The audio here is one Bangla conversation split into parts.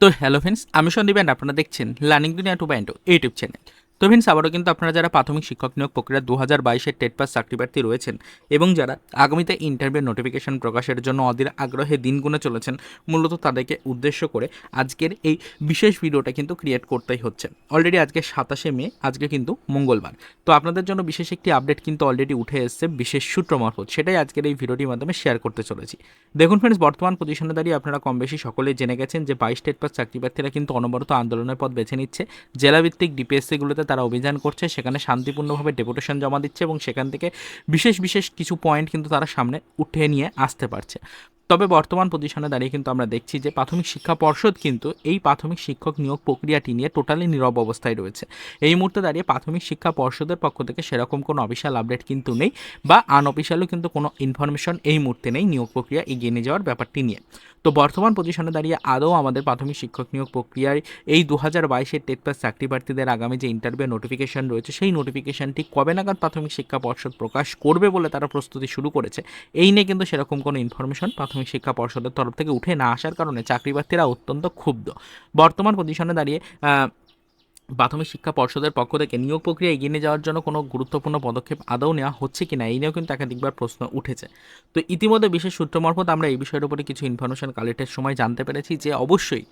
তো হ্যালো ফ্রেন্ডস আমি সন্দীপ অ্যান্ড আপনারা দেখছেন learning Duniya two point YouTube channel. তো ফ্রেন্ডস আবারও কিন্তু আপনারা যারা প্রাথমিক শিক্ষক নিয়োগ প্রক্রিয়া দু হাজার বাইশের টেট পাস চাকরি প্রার্থী রয়েছেন এবং যারা আগামীতে ইন্টারভিউ নোটিফিকেশন প্রকাশের জন্য অধীর আগ্রহে দিন গুনে চলেছেন, মূলত তাদেরকে উদ্দেশ্য করে আজকের এই বিশেষ ভিডিওটা কিন্তু ক্রিয়েট করতেই হচ্ছে। অলরেডি আজকে সাতাশে মে, আজকে কিন্তু মঙ্গলবার। তো আপনাদের জন্য বিশেষ একটি আপডেট কিন্তু অলরেডি উঠে এসেছে, বিশেষ সূত্র মারফত। সেটাই আজকের এই ভিডিওটির মাধ্যমে শেয়ার করতে চলেছি। দেখুন ফ্রেন্ডস বর্তমান পজিশনে দাঁড়িয়ে আপনারা কম বেশি সকলেই জেনে গেছেন যে বাইশ টেট পাস চাকরি প্রার্থীরা কিন্তু অনবরত আন্দোলনের পথ বেছে নিচ্ছে। জেলাভিত্তিক ডিপিএসসিগুলোতে তারা অভিযান করছে, সেখানে শান্তিপূর্ণভাবে ডেপুটেশন জমা দিচ্ছে এবং সেখান থেকে বিশেষ বিশেষ কিছু পয়েন্ট কিন্তু তারা সামনে উঠে নিয়ে আসতে পারছে। তবে বর্তমান পজিশনে দাঁড়িয়ে কিন্তু আমরা দেখছি যে প্রাথমিক শিক্ষা পর্ষদ কিন্তু এই প্রাথমিক শিক্ষক নিয়োগ প্রক্রিয়াটি নিয়ে টোটালি নীরব অবস্থায় রয়েছে। এই মুহূর্তে দাঁড়িয়ে প্রাথমিক শিক্ষা পর্ষদের পক্ষ থেকে সেরকম কোনো অফিসিয়াল আপডেট কিন্তু নেই বা আনঅফিসিয়ালও কিন্তু কোনো ইনফরমেশন এই মুহূর্তে নেই নিয়োগ প্রক্রিয়া এগিয়ে নিয়ে যাওয়ার ব্যাপারটি নিয়ে। তো বর্তমান পজিশনে দাঁড়িয়ে আদৌ আমাদের প্রাথমিক শিক্ষক নিয়োগ প্রক্রিয়ায় এই দু হাজার বাইশের টেট পাস চাকরি প্রার্থীদের আগামী যে ইন্টারভিউ নোটিফিকেশন রয়েছে, সেই নোটিফিকেশনটি কবে নাগাদ প্রাথমিক শিক্ষা পর্ষদ প্রকাশ করবে বলে তারা প্রস্তুতি শুরু করেছে, এই নিয়ে কিন্তু সেরকম কোনো ইনফরমেশন প্রাথমিক শিক্ষা পর্ষদের তরফ থেকে উঠে না আসার কারণে চাকরি প্রার্থীরা অত্যন্ত ক্ষুব্ধ। বর্তমান পজিশনে দাঁড়িয়ে প্রাথমিক শিক্ষা পর্ষদের পক্ষ থেকে নিয়োগ প্রক্রিয়া এগিয়ে নিয়ে যাওয়ার জন্য কোনো গুরুত্বপূর্ণ পদক্ষেপ আদৌ নেওয়া হচ্ছে কি না এই নিয়েও কিন্তু একাধিকবার প্রশ্ন উঠেছে। তো ইতিমধ্যে বিশেষ সূত্র মারফত আমরা এই বিষয়ের উপরে কিছু ইনফরমেশন কালেক্টের সময় জানতে পেরেছি যে অবশ্যই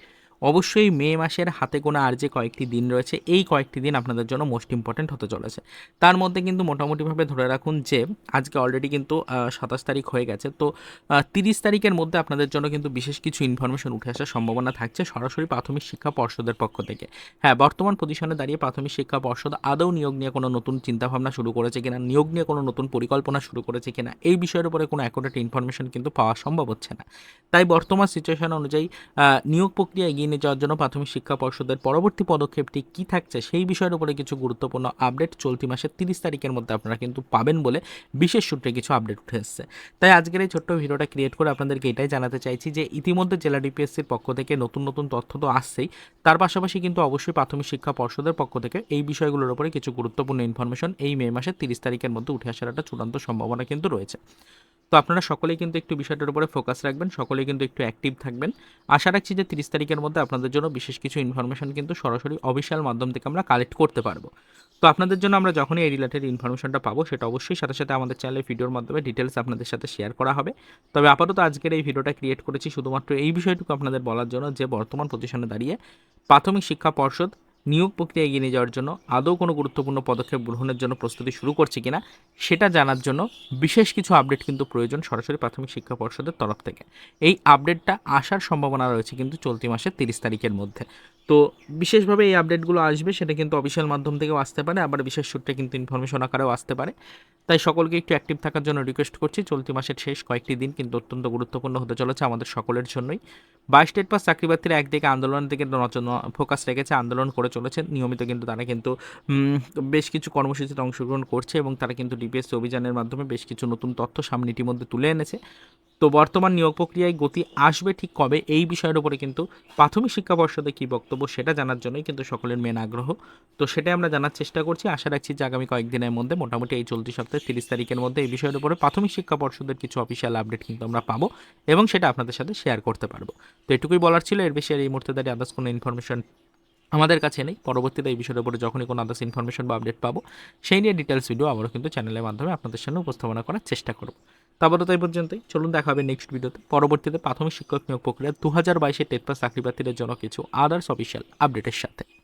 অবশ্যই মে মাসের হাতে গোনা আর যে কয়েকটি দিন রয়েছে, এই কয়েকটি দিন আপনাদের জন্য মোস্ট ইম্পর্ট্যান্ট হতে চলেছে। তার মধ্যে কিন্তু মোটামুটিভাবে ধরে রাখুন যে, আজকে অলরেডি কিন্তু সাতাশ তারিখ হয়ে গেছে। তো তিরিশ তারিখের মধ্যে আপনাদের জন্য কিন্তু বিশেষ কিছু ইনফরমেশন উঠে আসার সম্ভাবনা থাকছে সরাসরি প্রাথমিক শিক্ষা পর্ষদের পক্ষ থেকে। হ্যাঁ বর্তমান পজিশনে দাঁড়িয়ে প্রাথমিক শিক্ষা পর্ষদ আদৌ নিয়োগ নিয়ে কোনো নতুন চিন্তাভাবনা শুরু করেছে কিনা, নিয়োগ নিয়ে কোনো নতুন পরিকল্পনা শুরু করেছে কিনা, এই বিষয়ের উপরে কোনো অ্যাকুরেট ইনফরমেশন কিন্তু পাওয়া সম্ভব হচ্ছে না। তাই বর্তমান সিচুয়েশন অনুযায়ী নিয়োগ প্রক্রিয়া এগিয়ে নিয়ে যাওয়ার জন্য প্রাথমিক শিক্ষা পর্ষদের পরবর্তী পদক্ষেপটি কী থাকছে সেই বিষয়ের উপরে কিছু গুরুত্বপূর্ণ আপডেট চলতি মাসের তিরিশ তারিখের মধ্যে আপনারা কিন্তু পাবেন বলে বিশেষ সূত্রে কিছু আপডেট উঠে এসেছে। তাই আজকের এই ছোট্ট ভিডিওটা ক্রিয়েট করে আপনাদেরকে এটাই জানাতে চাইছি যে ইতিমধ্যে জেলা ডিপিএসসির পক্ষ থেকে নতুন নতুন তথ্য তো আসছেই। তার পাশাপাশি কিন্তু অবশ্যই প্রাথমিক শিক্ষা পর্ষদের পক্ষ থেকে এই বিষয়গুলোর উপরে কিছু গুরুত্বপূর্ণ ইনফরমেশন এই মে মাসের তিরিশ তারিখের মধ্যে উঠে আসার একটা চূড়ান্ত সম্ভাবনা কিন্তু রয়েছে। তো আপনারা সকলেই কিন্তু একটু বিষয়টার উপরে ফোকাস রাখবেন, সকলেই কিন্তু একটু অ্যাক্টিভ থাকবেন। আশা রাখছি যে তিরিশ তারিখের মধ্যে আপনাদের জন্য বিশেষ কিছু ইনফরমেশন কিন্তু সরাসরি অফিসিয়াল মাধ্যম থেকে আমরা কালেক্ট করতে পারব। তো আপনাদের জন্য আমরা যখনই এই রিলেটেড ইনফরমেশনটা পাবো, সেটা অবশ্যই সাথে সাথে আমাদের চ্যানেলে ভিডিওর মাধ্যমে ডিটেলস আপনাদের সাথে শেয়ার করা হবে। তবে আপাতত আজকের এই ভিডিওটা ক্রিয়েট করেছি শুধুমাত্র এই বিষয়টুকু আপনাদের বলার জন্য যে বর্তমান পজিশনে দাঁড়িয়ে প্রাথমিক শিক্ষা পর্ষদ নিয়োগ প্রক্রিয়া এগিয়ে নিয়ে যাওয়ার জন্য আদৌ কোনো গুরুত্বপূর্ণ পদক্ষেপ গ্রহণের জন্য প্রস্তুতি শুরু করছে কিনা সেটা জানার জন্য বিশেষ কিছু আপডেট কিন্তু প্রয়োজন সরাসরি প্রাথমিক শিক্ষা পর্ষদের তরফ থেকে। এই আপডেটটা আসার সম্ভাবনা রয়েছে কিন্তু চলতি মাসের তিরিশ তারিখের মধ্যে। তো বিশেষভাবে এই আপডেটগুলো আসবে, সেটা কিন্তু অফিসিয়াল মাধ্যম থেকেও আসতে পারে, আবার বিশেষ সূত্রে কিন্তু ইনফরমেশন আকারেও আসতে পারে। তাই সকলকে একটু অ্যাক্টিভ থাকার জন্য রিকোয়েস্ট করছি, চলতি মাসের শেষ কয়েকটি দিন কিন্তু অত্যন্ত গুরুত্বপূর্ণ হতে চলেছে আমাদের সকলের জন্যই। বাইশ স্টেট পাস চাকরি প্রার্থীরা একদিকে আন্দোলনের দিকে ফোকাস রেখেছে, আন্দোলন করে চলেছে, নিয়মিত কিন্তু তারা কিন্তু বেশ কিছু কর্মসূচিতে অংশগ্রহণ করছে এবং তারা কিন্তু ডিপিএসসি অভিযানের মাধ্যমে বেশ কিছু নতুন তথ্য সামনে ইতিমধ্যে তুলে এনেছে। তো বর্তমান নিয়োগ প্রক্রিয়ায় গতি আসবে ঠিক কবে এই বিষয়ের উপরে কিন্তু প্রাথমিক শিক্ষা পর্ষদে কী বক্তব্য সেটা জানার জন্যই কিন্তু সকলের মেন আগ্রহ। তো সেটাই আমরা জানার চেষ্টা করছি। আশা রাখছি যে আগামী কয়েকদিনের মধ্যে মোটামুটি এই চলতি সপ্তাহে তিরিশ তারিখের মধ্যে এই বিষয়ের উপরে প্রাথমিক শিক্ষা পর্ষদের কিছু অফিসিয়াল আপডেট কিন্তু আমরা পাবো এবং সেটা আপনাদের সাথে শেয়ার করতে পারব। তো এটুকুই বলার ছিল। এর বেশি আর এই মুহূর্তে দাঁড়িয়ে আদার্স কোনো ইনফরমেশন আমাদের কাছে নেই। পরবর্তীতে এই বিষয়ের উপরে যখনই কোনো আদার্স ইনফরমেশন বা আপডেট পাবো, সেই নিয়ে ডিটেলস ভিডিও আবারও কিন্তু চ্যানেলের মাধ্যমে আপনাদের সামনে উপস্থাপনা করার চেষ্টা করব। তারপরে তো এই পর্যন্তই। চলুন দেখা হবে নেক্সট ভিডিওতে পরবর্তীতে প্রাথমিক শিক্ষক নিয়োগ প্রক্রিয়া দু হাজার বাইশে টেট পাস চাকরি প্রার্থীদের জন্য কিছু আদার্স অফিসিয়াল আপডেটের সাথে।